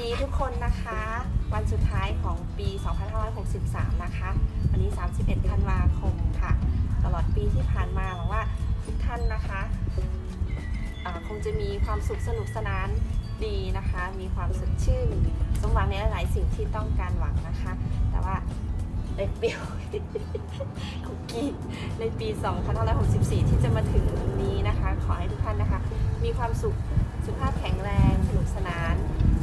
ดีทุกคนนะคะ วันสุดท้ายของปี 2563 นะคะ วันนี้ 31 ธันวาคมค่ะ ตลอดปีที่ผ่านมาหวังว่าทุกท่านนะคะคงจะมีความสุขสนุกสนานดีนะคะ มีความสดชื่นสมหวังในหลายๆสิ่งที่ต้องการหวังนะคะ แต่ว่าในปีคุกกี้ในปี 2564 ที่จะมาถึงนี้นะคะ ขอให้ทุกท่านนะคะ มีความสุข สุขภาพแข็งแรง สนุกสนาน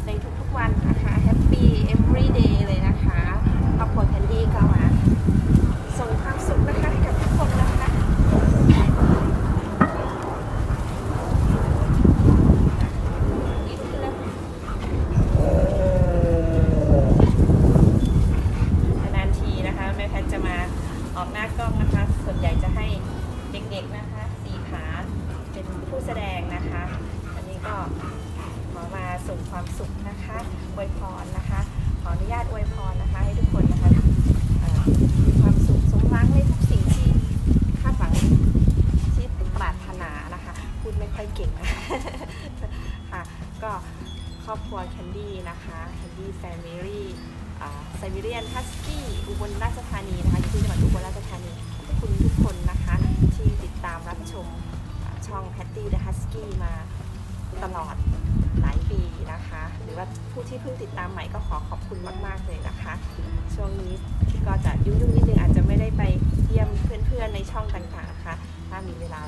ในทุกๆวันนะคะ Happy every day เลยนะคะครอบครัวแคนดี้ก็มาส่งความสุขนะคะให้กับทุกคนนะคะ นานๆทีนะคะแม่แพทย์จะมา ออกหน้ากล้องนะคะ ส่วนใหญ่จะให้เด็กๆนะคะสี่ขาเป็นผู้แสดงนะคะ อันนี้ก็ขอมาส่งความสุขนะคะอวยพรนะคะ ขออนุญาตอวยพรนะคะ ให้ทุกคนนะคะมีความสุขสมหวังในทุกสิ่งที่คาดหวังที่ปรารถนานะคะพูดไม่ค่อยเก่งนะค่ะก็ครอบครัวแคนดี้นะคะแคนดี้แฟมิลี่ ไซบีเรียนฮัสกี้อุบลราชธานีนะคะอยู่ที่จังหวัดอุบลราชธานีขอบคุณทุกคนนะคะที่ติดตามรับชมอ่าช่อง Patty the Husky มาตลอดหลายปีนะคะ หรือว่าผู้ที่เพิ่งติดตามใหม่ก็ขอขอบคุณมาก ๆ เลยนะคะ ช่วงนี้ก็จะยุ่งๆนิดนึงอาจจะไม่ได้ไปเยี่ยมเพื่อนๆในช่องต่างๆนะคะ ถ้ามีเวลา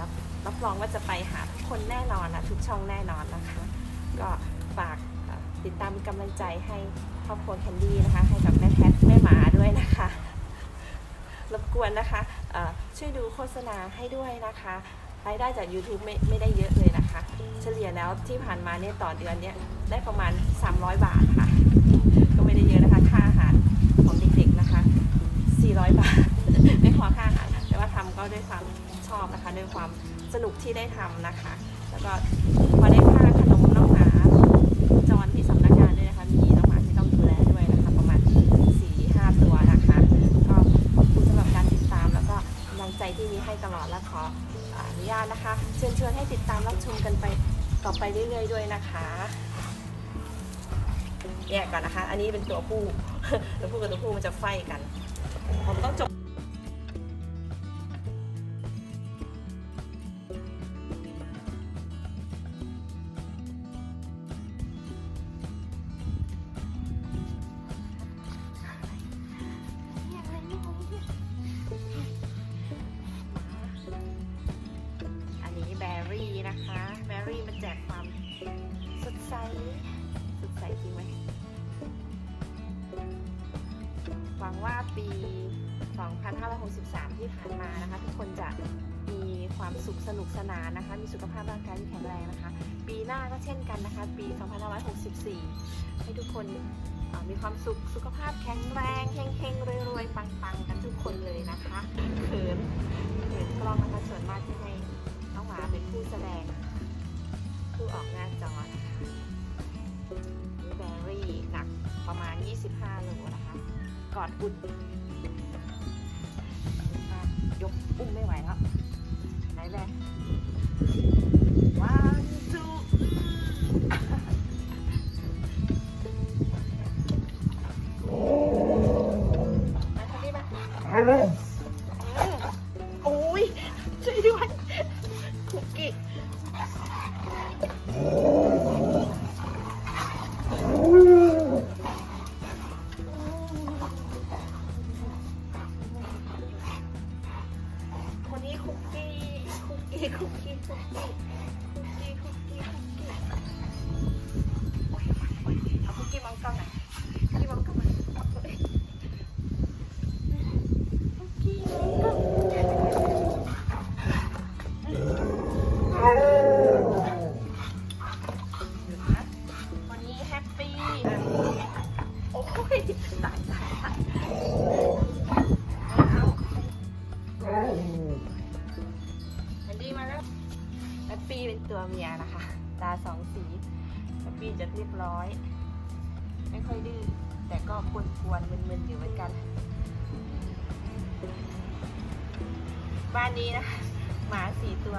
รับรองว่าจะไปหาทุกคนแน่นอนนะทุกช่องแน่นอนนะคะ ดตามกำลังใจให้ครอบครัวแคนดี้นะคะ ให้กับแม่แพทแม่หมาด้วยนะคะรบกวนนะคะช่วยดูโฆษณาให้ด้วยนะคะรายได้จาก YouTube ไม่ไม่ได้เยอะเลยนะคะ เฉลี่ยแล้วที่ผ่านมาเนี่ยต่อเดือนเนี่ยได้ประมาณ 300 บาทค่ะ ก็ไม่ได้เยอะนะคะ ค่าอาหารของเด็กๆนะคะ 400 บาท ไม่พอค่าอาหารแต่ว่าทำก็ด้วยความชอบนะคะ ด้วยความสนุกที่ได้ทำนะคะ แล้วก็พอได้ค่าขนมน้องหมาจรที่สำี้ให้ตลอดและขออนุญาตนะคะ เชิญชวนให้ติดตามรับชมกันไปต่อไปเรื่อยๆด้วยนะคะแยกก่อนนะคะ อันนี้เป็นตัวผู้ตัวผู้กับตัวผู้มันจะไฟกัน ผมต้องจบ วังว่าปี 2563 ที่ผ่านมานะคะ ทุกคนจะมีความสุขสนุกสนานนะคะ มีสุขภาพร่างกายที่แข็งแรงนะคะ ปีหน้าก็เช่นกันนะคะ ปี 2564 ให้ทุกคนมีความสุขสุขภาพแข็งแรงเฮงๆรวยๆปังๆ กันทุกคนเลยนะคะเขินเขินกล้องนะคะส่วนมากที่ให้น้องหมาเป็นผู้แสดงผู้ออกหน้าจอนะคะนี่แบรี่หนักประมาณ 25โล กอดอุ่นยกอุ้มไม่ไหวแล้วไหนแบวันทูนี่มาเออโอ้ยช่วยด้วยคุกกี้ กกี้คุกกี้คุกกี้คุกกี้คุกกี้คุกกี้โอ๊ยโอ๊ยเอาคุกกี้มองกล้องหน่อย ตัวเมียนะคะ ตาสองสีแอปปี้จะเรียบร้อย ไม่ค่อยดื้อแต่ก็กวนๆมึนๆอยู่เหมือนกัน บ้านนี้นะคะ หมาสี่ตัว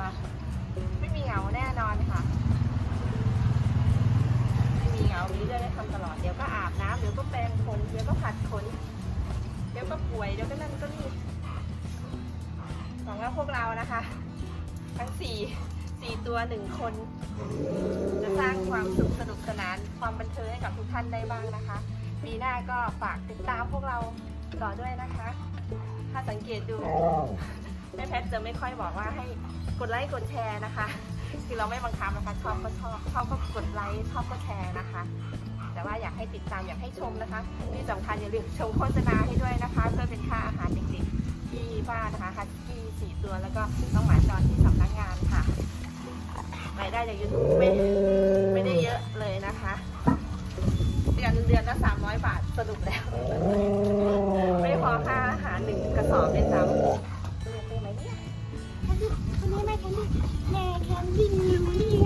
ไม่มีเหงาแน่นอนค่ะ ไม่มีมีเหงามีเรื่องให้ทำตลอด เดี๋ยวก็อาบน้ำเดี๋ยวก็แปรงขนเดี๋ยวก็ผัดขนเดี๋ยวก็ป่วยเดี๋ยวก็นั่นก็นี่หวังว่าพวกเรานะคะ ทั้งสี่ สี่ตัวหนึ่งคน จะสร้างความสุขสนุกสนานความบันเทิงให้กับทุกท่านได้บ้างนะคะ ปีหน้าก็ฝากติดตามพวกเราต่อด้วยนะคะ ถ้าสังเกตดูแม่แพทจะไม่ค่อยบอกว่าให้กดไลค์กดแชร์นะคะคือเราไม่บังคับนะคะชอบก็ชอบชอบก็กดไลค์ชอบก็แชร์นะคะ แต่ว่าอยากให้ติดตามอยากให้ชมนะคะ ที่สำคัญอย่าลืมชมโฆษณาให้ด้วยนะคะ เพื่อเป็นค่าอาหารเด็กๆที่บ้านนะคะฮัสกี้สี่ตัวแล้วก็น้องหมาจรที่สำนักงานค่ะายได้จากยูทูบไม่ไม่ได้เยอะเลยนะคะ เดือนเดือนละสามร้อยบาทสรุปแล้ว ไม่พอค่าอาหารหนึ่งกระสอบเลยซ้ำเรียนได้ไหมเนี่ยแคนดี้คนนี้แม่แคนดี้แม่แคนดี้ลูลี่ไง